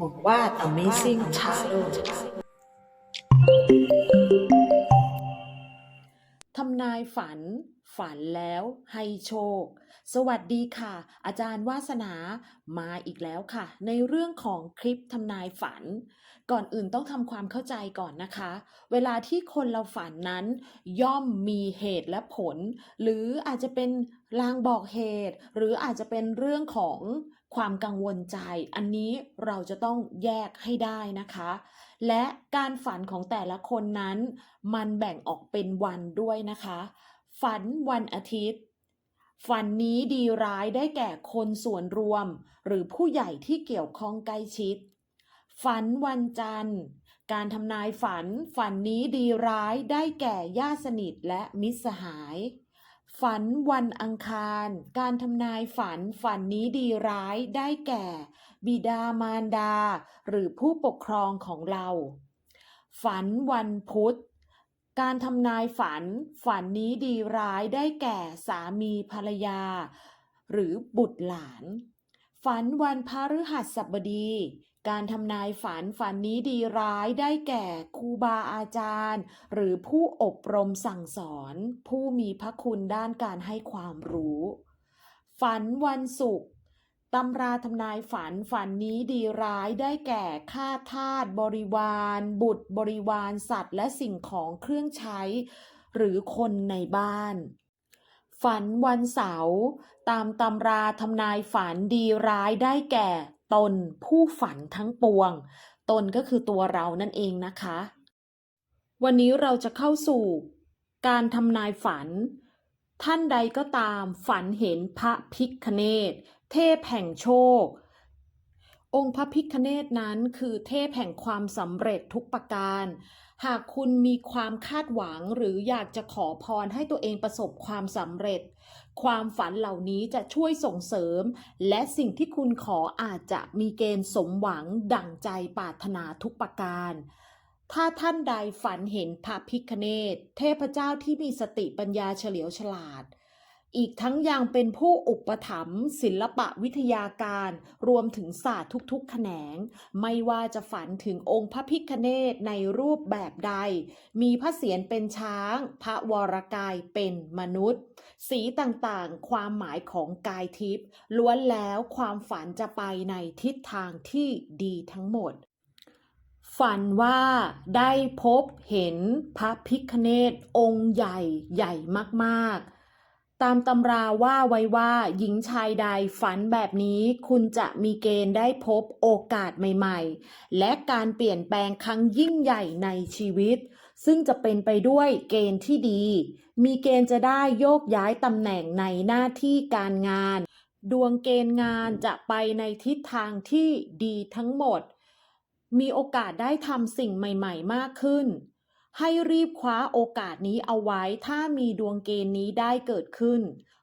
หวังว่า Amazing Tarot ทำนายฝัน ฝันแล้วให้โชค สวัสดีค่ะ อาจารย์วาสนามาอีกแล้วค่ะ ในเรื่องของคลิปทำนายฝัน ก่อนอื่นต้องทำความเข้าใจก่อนนะคะ เวลาที่คนเราฝันนั้น ย่อมมีเหตุและผล หรืออาจจะเป็นลางบอกเหตุ หรืออาจจะเป็นเรื่องของ ความกังวลใจ อันนี้เราจะต้องแยกให้ได้นะคะ และการฝันของแต่ละคนนั้น มันแบ่งออกเป็นวันด้วยนะคะ ฝันวันอาทิตย์ ฝันนี้ดีร้ายได้แก่คนส่วนรวม หรือผู้ใหญ่ที่เกี่ยวข้องใกล้ชิด ฝันวันจันทร์ การทำนายฝัน ฝันนี้ดีร้ายได้แก่ญาติสนิทและมิตรสหาย ฝันวันอังคาร การทำนายฝันฝันนี้ดีร้ายได้แก่ บิดามารดา หรือผู้ปกครองของเรา ฝันวันพุธ การทำนายฝัน ฝันนี้ดีร้ายได้แก่สามีภรรยา หรือบุตรหลาน ฝันวันพฤหัสบดีการทำนายฝันฝันนี้ดีร้ายได้แก่ครูบาอาจารย์ หรือผู้อบรมสั่งสอน ผู้มีพระคุณด้านการให้ความรู้ ฝันวันศุกร์ตำราทำนายฝันฝันนี้ดีร้ายได้แก่ข้าทาสบริวาร บุตรบริวารสัตว์ และสิ่งของเครื่องใช้ หรือคนในบ้าน ฝันวันเสาร์ตามตำราทำนายฝันดีร้ายได้แก่ ตนผู้ฝันทั้งปวง ตนก็คือตัวเรานั่นเองนะคะ วันนี้เราจะเข้าสู่การทำนายฝัน ท่านใดก็ตามฝันเห็นพระพิคเนตเทพแห่งโชค องค์พระพิคเนตนั้นคือเทพแห่งความสำเร็จทุกประการ หากคุณมีความคาดหวังหรืออยากจะขอพรให้ตัวเองประสบความสำเร็จ ความฝันเหล่านี้จะช่วยส่งเสริม และสิ่งที่คุณขออาจจะมีเกณฑ์สมหวังดั่งใจปรารถนาทุกประการ ถ้าท่านใดฝันเห็นพระพิคเนตเทพเจ้าที่มีสติปัญญาเฉลียวฉลาด อีกทั้งยังเป็นผู้อุปถัมภ์ศิลปะวิทยาการ รวมถึงศาสตร์ทุกๆ แขนง ไม่ว่าจะฝันถึงองค์พระพิคเนตในรูปแบบใด มีพระเศียรเป็นช้าง พระวรกายเป็นมนุษย์ สีต่างๆ ความหมายของกายทิพย์ล้วนแล้วความฝันจะไปในทิศทางที่ดีทั้งหมด ฝันว่าได้พบเห็นพระพิคเนตองค์ใหญ่ใหญ่มากๆ ตามตำราว่าไว้ว่าหญิงชายใดฝันแบบนี้คุณจะมีเกณฑ์ได้พบโอกาสใหม่ๆ และการเปลี่ยนแปลงครั้งยิ่งใหญ่ในชีวิต ซึ่งจะเป็นไปด้วยเกณฑ์ที่ดี มีเกณฑ์จะได้โยกย้ายตำแหน่งในหน้าที่การงาน ดวงเกณฑ์งานจะไปในทิศทางที่ดีทั้งหมด มีโอกาสได้ทำสิ่งใหม่ ๆ มากขึ้น ให้รีบคว้าโอกาสนี้เอาไว้ถ้ามีดวงเกณฑ์นี้ได้เกิดขึ้น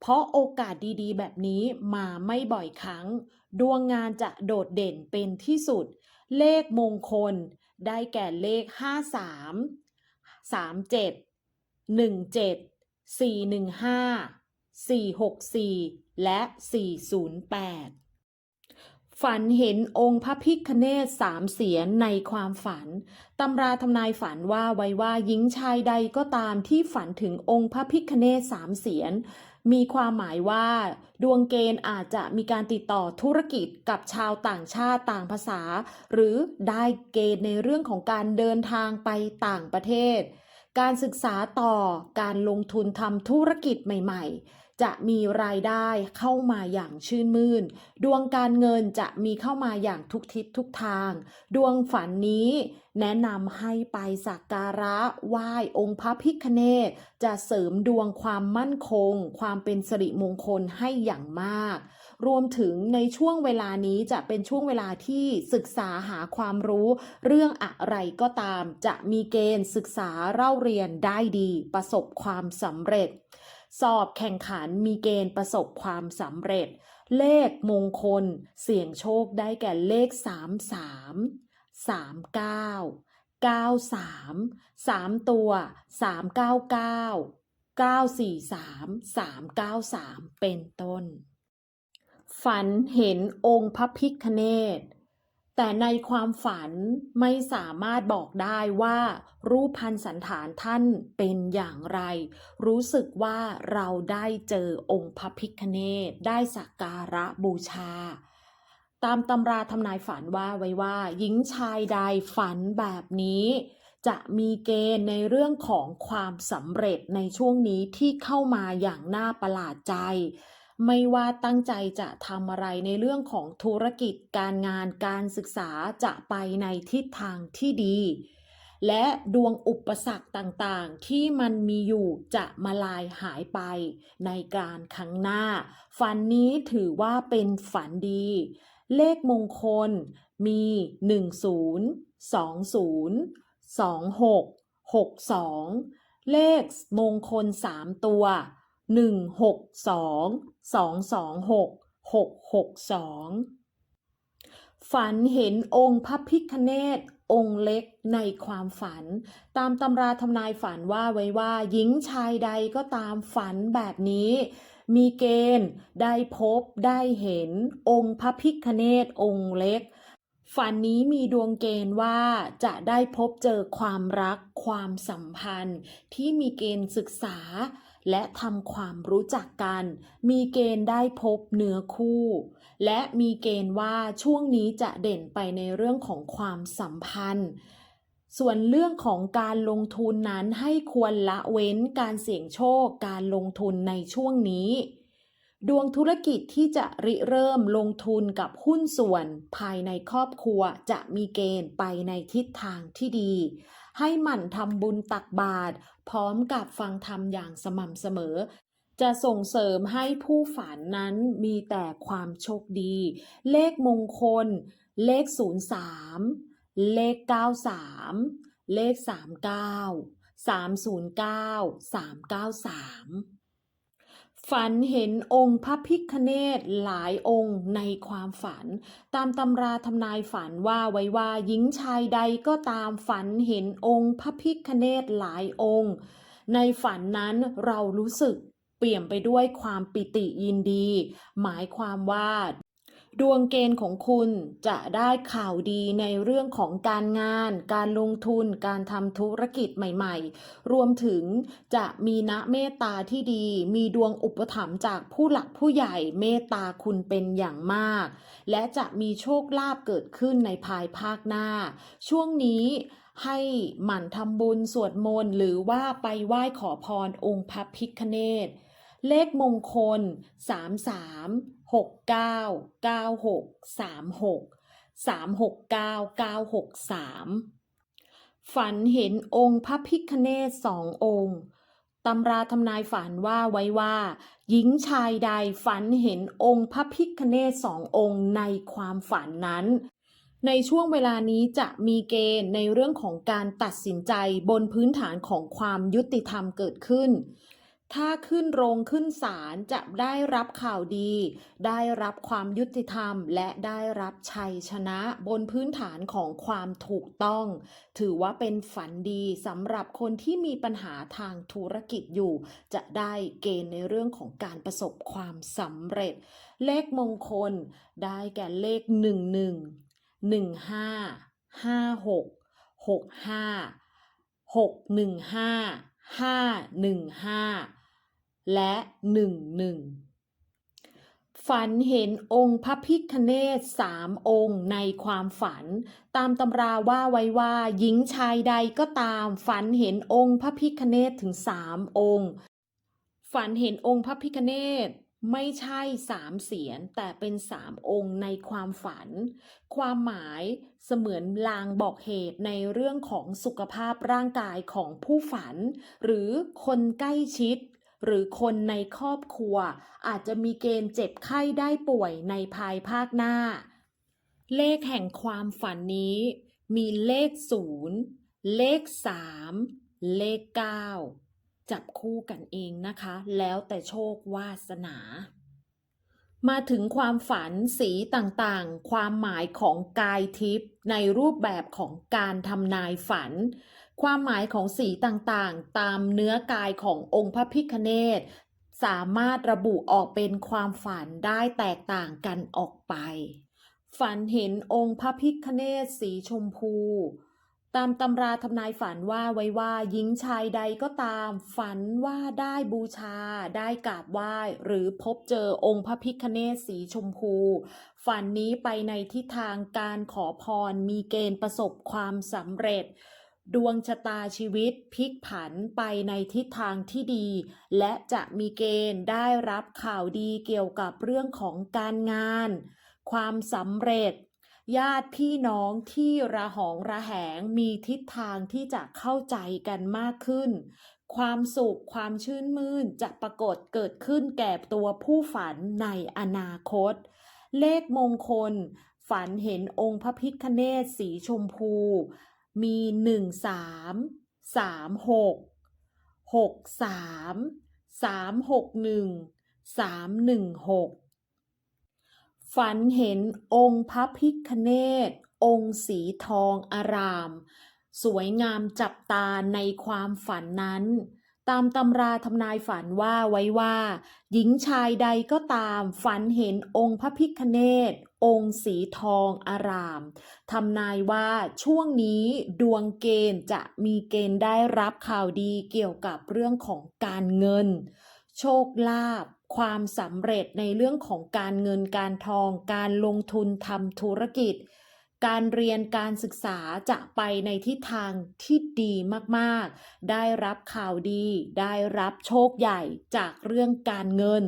เพราะโอกาสดีๆ แบบนี้มาไม่บ่อยครั้ง ดวงงานจะโดดเด่นเป็นที่สุด เลขมงคล ได้แก่เลข 53 37 17 415 464 และ 408 ฝันเห็นองค์พระพิคเนศสามเสียนในความฝัน ตำราทำนายฝันว่าไว้ว่าหญิงชายใดก็ตามที่ฝันถึงองค์พระพิคเนศสามเสียน มีความหมายว่า ดวงเกณฑ์อาจจะมีการติดต่อธุรกิจกับชาวต่างชาติต่างภาษา หรือได้เกณฑ์ในเรื่องของการเดินทางไปต่างประเทศ การศึกษาต่อการลงทุนทำธุรกิจใหม่ ๆ จะมีรายได้เข้ามาอย่างชื่นมื่น ดวงการเงินจะมีเข้ามาอย่างทุกทิศทุกทาง ดวงฝันนี้แนะนำให้ไปสักการะไหว้องค์พระพิคเนตจะเสริมดวงความมั่นคง ความเป็นสิริมงคลให้อย่างมาก รวมถึงในช่วงเวลานี้จะเป็นช่วงเวลาที่ศึกษาหาความรู้ เรื่องอะไรก็ตาม จะมีเกณฑ์ศึกษาเล่าเรียนได้ดี ประสบความสำเร็จ สอบแข่งขันมีเกณฑ์ประสบความสำเร็จ เลขมงคล เสี่ยงโชคได้แก่เลข 33 39 93 3 ตัว 399 943 393 เป็นต้น ฝันเห็นองค์พระพิคเนต แต่ในความฝันไม่สามารถบอกได้ว่า รูปพันสันฐานท่านเป็นอย่างไร รู้สึกว่าเราได้เจอองค์พระพิคเนตได้สักการะบูชา ตามตำราทำนายฝันว่าไว้ว่า หญิงชายใดฝันแบบนี้ จะมีเกณฑ์ในเรื่องของความสำเร็จในช่วงนี้ที่เข้ามาอย่างน่าประหลาดใจ ไม่ว่าตั้งใจจะทำอะไรในเรื่องของธุรกิจการงานการศึกษาจะไปในทิศทางที่ดี และดวงอุปสรรคต่างๆ ที่มันมีอยู่จะมาลายหายไปในการครั้งหน้า ฝันนี้ถือว่าเป็นฝันดี เลขมงคลมี 10 20 26 62 เลขมงคล 3 ตัว 162 226 662ฝันเห็นองค์พระพิคเนตองค์เล็กในความฝัน ตามตำราทำนายฝันว่าไว้ว่า หญิงชายใดก็ตามฝันแบบนี้ มีเกณฑ์ได้พบได้เห็นองค์พระพิคเนตองค์เล็ก ฝันนี้มีดวงเกณฑ์ว่าจะได้พบเจอความรักความสัมพันธ์ ที่มีเกณฑ์ศึกษา และทำความรู้จักกัน มีเกณฑ์ได้พบเนื้อคู่ และมีเกณฑ์ว่าช่วงนี้จะเด่นไปในเรื่องของความสัมพันธ์ ส่วนเรื่องของการลงทุนนั้นให้ควรละเว้นการเสี่ยงโชคการลงทุนในช่วงนี้ ดวงธุรกิจที่จะริเริ่มลงทุนกับหุ้นส่วน ภายในครอบครัวจะมีเกณฑ์ไปในทิศทางที่ดี ให้หมั่นทำบุญตักบาตรพร้อมกับฟังธรรมอย่างสม่ำเสมอ จะส่งเสริมให้ผู้ฝันนั้นมีแต่ความโชคดี เลขมงคล เลข 03 เลข 93 เลข 39 309 393 ฝันเห็นองค์พระพิคเนตหลายองค์ในความฝัน ตามตำราทำนายฝันว่าไว้ว่าหญิงชายใดก็ตามฝันเห็นองค์พระพิคเนตหลายองค์ ในฝันนั้นเรารู้สึกเปลี่ยนไปด้วยความปิติยินดี หมายความว่า ดวงเกณฑ์ของคุณจะได้ข่าวดีในเรื่องของการงาน การลงทุน การทำธุรกิจใหม่ ๆ รวมถึงจะมีนะเมตตาที่ดี มีดวงอุปถัมภ์จากผู้หลักผู้ใหญ่เมตตาคุณเป็นอย่างมาก และจะมีโชคลาภเกิดขึ้นในภายภาคหน้า ช่วงนี้ให้หมั่นทำบุญสวดมนต์หรือว่าไปไหว้ขอพรองค์พระพิคเนต เลขมงคล 33 69 96 36 369 963 ฝันเห็นองค์พระพิคเนศสององค์ตำราทำนายฝันว่าไว้ว่า หญิงชายใดฝันเห็นองค์พระพิคเนศสององค์ในความฝันนั้น ในช่วงเวลานี้จะมีเกณฑ์ในเรื่องของการตัดสินใจบนพื้นฐานของความยุติธรรมเกิดขึ้น ถ้าขึ้นโรงขึ้นศาลจะได้รับข่าวดี ได้รับความยุติธรรม และได้รับชัยชนะบนพื้นฐานของความถูกต้อง ถือว่าเป็นฝันดีสำหรับคนที่มีปัญหาทางธุรกิจอยู่ จะได้เกณฑ์ในเรื่องของการประสบความสำเร็จ เลขมงคล ได้แก่เลข 11 15 56 65 615 515 และ 11 ฝันเห็นองค์พระพิคเนศสามองค์ในความฝัน ตามตำราว่าไว้ว่า หญิงชายใดก็ตาม ฝันเห็นองค์พระพิคเนศถึงสามองค์ ฝันเห็นองค์พระพิคเนศไม่ใช่สามเสียนแต่เป็นสามองค์ในความฝัน ความหมายเสมือนลางบอกเหตุในเรื่องของสุขภาพร่างกายของผู้ฝัน หรือคนใกล้ชิด หรือคนในครอบครัว อาจจะมีเกณฑ์เจ็บไข้ได้ป่วยในภายภาคหน้า เลขแห่งความฝันนี้ มีเลขศูนย์เลขสามเลขเก้าจับคู่กันเองนะคะ แล้วแต่โชควาสนา มาถึงความฝันสีต่างๆ ความหมายของกายทิพย์ในรูปแบบของการทำนายฝัน ความหมายของสีต่างๆ ตามเนื้อกายขององค์พระพิคเนตสามารถระบุออกเป็นความฝันได้แตกต่างกันออกไป ฝันเห็นองค์พระพิฆเนศสีชมพู ตามตำราทำนายฝันว่าไว้ว่าหญิงชายใดก็ตาม ฝันว่าได้บูชา ได้กราบไหว้ หรือพบเจอองค์พระพิฆเนศสีชมพู ฝันนี้ไปในทิศทางการขอพรมีเกณฑ์ประสบความสำเร็จ ดวงชะตาชีวิตพลิกผันไปในทิศทางที่ดี และจะมีเกณฑ์ได้รับข่าวดีเกี่ยวกับเรื่องของการงาน ความสำเร็จ ญาติพี่น้องที่ระหองระแหงมีทิศทางที่จะเข้าใจกันมากขึ้น ความสุขความชื่นมื่นจะปรากฏเกิดขึ้นแก่ตัวผู้ฝันในอนาคต เลขมงคล ฝันเห็นองค์พระพิฆเนศสีชมพู มีหนึ่งสามสามหกหกสามสามหกหนึ่งสามหนึ่งหกฝันเห็นองค์พระพิฆเนศองค์สีทองอาราม สวยงามจับตาในความฝันนั้น ตามตำราทำนายฝันว่าไว้ว่า หญิงชายใดก็ตามฝันเห็นองค์พระพิฆเนศองค์สีทองอารามทำนายว่าช่วงนี้ดวงเกณฑ์จะมีเกณฑ์ได้รับข่าวดีเกี่ยวกับเรื่องของการเงิน โชคลาภความสำเร็จในเรื่องของการเงินการทองการลงทุนทำธุรกิจ การเรียนการศึกษาจะไปในทิศทางที่ดีมากๆ ได้รับข่าวดี ได้รับโชคใหญ่จากเรื่องการเงิน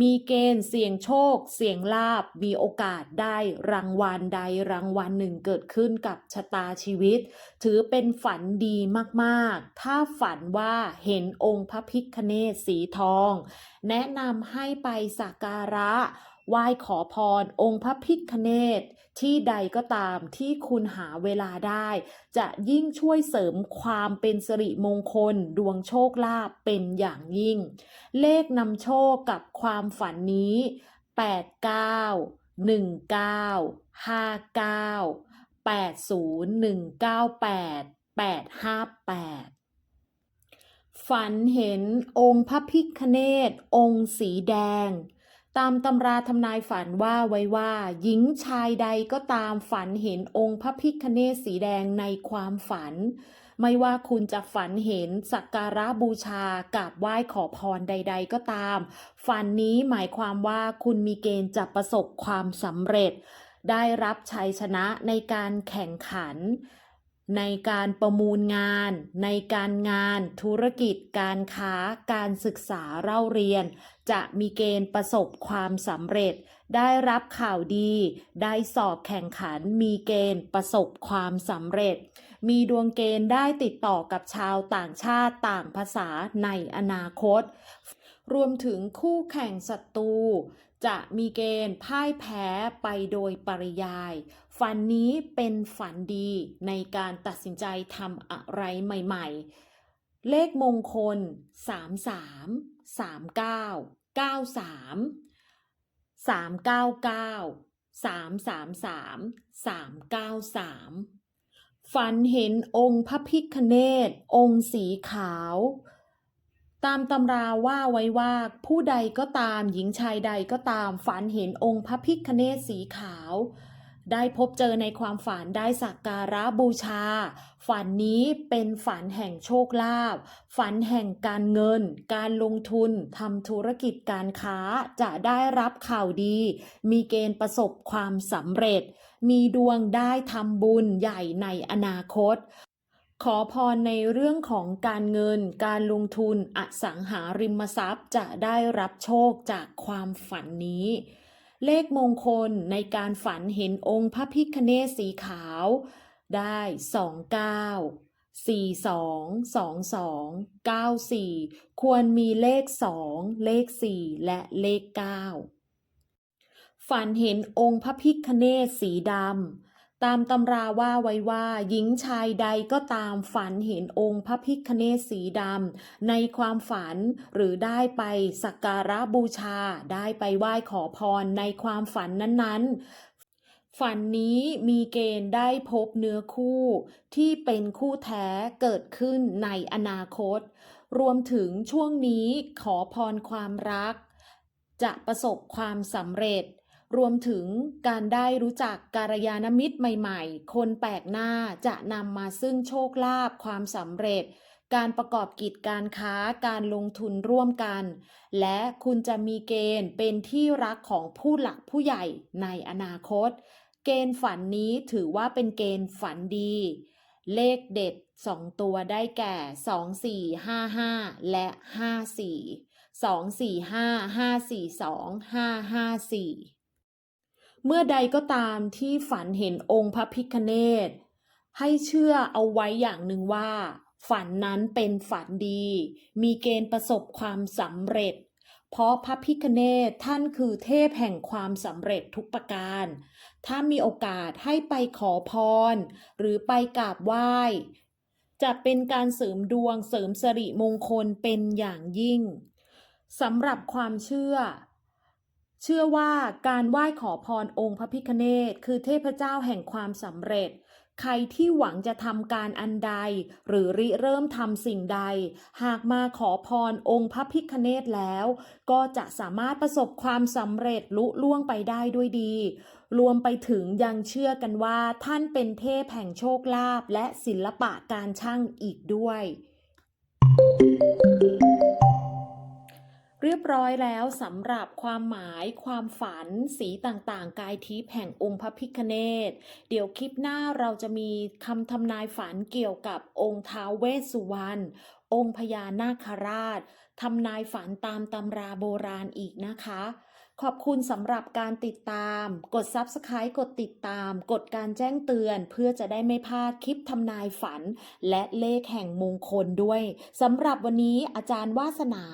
มีเกณฑ์เสี่ยงโชค เสี่ยงลาบ มีโอกาสได้รางวัลใดรางวัลหนึ่งเกิดขึ้นกับชะตาชีวิต ถือเป็นฝันดีมากๆ ถ้าฝันว่าเห็นองค์พระพิฆเนศสีทอง แนะนำให้ไปสักการะ ไหว้ขอพรองค์พระพิฆเนศที่ใดก็ตามที่คุณหาเวลาได้ จะยิ่งช่วยเสริมความเป็นสิริมงคล ดวงโชคลาภเป็นอย่างยิ่ง เลขนำโชคกับความฝันนี้ 89 19 59 80198 858 ฝันเห็นองค์พระพิฆเนศองค์สีแดง ตามตำราทำนายฝันว่าไว้ว่า หญิงชายใดก็ตามฝันเห็นองค์พระพิฆเนศสีแดงในความฝัน ไม่ว่าคุณจะฝันเห็นสักการะบูชากราบไหว้ขอพรใด ๆ ก็ตาม ฝันนี้หมายความว่าคุณมีเกณฑ์จะประสบความสำเร็จ ได้รับชัยชนะในการแข่งขัน ในการประมูลงาน ในการงาน ธุรกิจ การค้า การศึกษาเล่าเรียน จะมีเกณฑ์ประสบความสำเร็จ ได้รับข่าวดี ได้สอบแข่งขัน มีเกณฑ์ประสบความสำเร็จ มีดวงเกณฑ์ได้ติดต่อกับชาวต่างชาติต่างภาษาในอนาคต รวมถึงคู่แข่งศัตรู จะมีเกณฑ์พ่ายแพ้ไปโดยปริยาย ฝันนี้เป็นฝันดีในการตัดสินใจทำอะไรใหม่ ๆ เลขมงคล 33 39 93 399 333 393 ฝันเห็นองค์พระพิฆเนศองค์สีขาว ตามตำราว่าไว้ว่าผู้ใดก็ตามหญิงชายใดก็ตามฝันเห็นองค์พระพิฆเนศสีขาว ได้พบเจอในความฝันได้สักการะบูชา ฝันนี้เป็นฝันแห่งโชคลาภฝันแห่งการเงิน การลงทุนทำธุรกิจการค้าจะได้รับข่าวดี มีเกณฑ์ประสบความสำเร็จมีดวงได้ทำบุญใหญ่ในอนาคต ขอพรในเรื่องของการเงิน การลงทุน อสังหาริมทรัพย์จะได้รับโชคจากความฝันนี้ เลขมงคลในการฝันเห็นองค์พระพิฆเนศสีขาว ได้ 29 42 22 94 ควรมีเลข 2 เลข 4 และเลข 9 ฝันเห็นองค์พระพิฆเนศสีดำ ตามตำราว่าไว้ว่า หญิงชายใดก็ตามฝันเห็นองค์พระพิฆเนศสีดำในความฝันหรือได้ไปสักการะบูชา ได้ไปไหว้ขอพรในความฝันนั้นๆ ฝันนี้มีเกณฑ์ได้พบเนื้อคู่ที่เป็นคู่แท้เกิดขึ้นในอนาคต รวมถึงช่วงนี้ขอพรความรัก จะประสบความสำเร็จ รวมถึงการได้รู้จักการยานมิตรใหม่ๆ คนแปลกหน้าจะนำมาซึ่งโชคลาภความสำเร็จ การประกอบกิจการค้าการลงทุนร่วมกัน และคุณจะมีเกณฑ์เป็นที่รักของผู้หลักผู้ใหญ่ในอนาคต เกณฑ์ฝันนี้ถือว่าเป็นเกณฑ์ฝันดี เลขเด็ด 2 ตัวได้แก่ 2 4 5 5 และ 5 4 2 4 5 5 4 2 5 5 4 เมื่อใดก็ตามที่ฝันเห็นองค์พระพิคเนตให้เชื่อเอาไว้อย่างหนึ่งว่า ฝันนั้นเป็นฝันดี มีเกณฑ์ประสบความสำเร็จ เพราะพระพิคเนตท่านคือเทพแห่งความสำเร็จทุกประการ ถ้ามีโอกาสให้ไปขอพร หรือไปกราบไหว้ จะเป็นการเสริมดวงเสริมสิริมงคลเป็นอย่างยิ่งสำหรับความเชื่อ เชื่อว่าการไหว้ขอพรองค์พระพิคเนตคือเทพเจ้าแห่งความสำเร็จ ใครที่หวังจะทำการอันใด หรือริเริ่มทำสิ่งใด หากมาขอพรองค์พระพิคเนตแล้ว ก็จะสามารถประสบความสำเร็จลุล่วงไปได้ด้วยดี รวมไปถึงยังเชื่อกันว่าท่านเป็นเทพแห่งโชคลาภและศิลปะการช่างอีกด้วย เรียบร้อยแล้วสำหรับความหมายความฝันสีต่างๆ กายทิพย์แห่งองค์พระพิคเนตเดี๋ยวคลิปหน้าเราจะมีคำทำนายฝันเกี่ยวกับองค์ท้าวเวสสุวรรณองค์พญานาคราชทำนายฝันตามตำราโบราณอีกนะคะ ขอบคุณสำหรับการติดตาม กด Subscribe กดติดตาม กดการแจ้งเตือนเพื่อจะได้ไม่พลาดคลิปทำนายฝัน และเลขแห่งมงคลด้วยสำหรับวันนี้อาจารย์วาสนา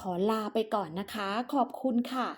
ขอลาไปก่อนนะคะ ขอบคุณค่ะ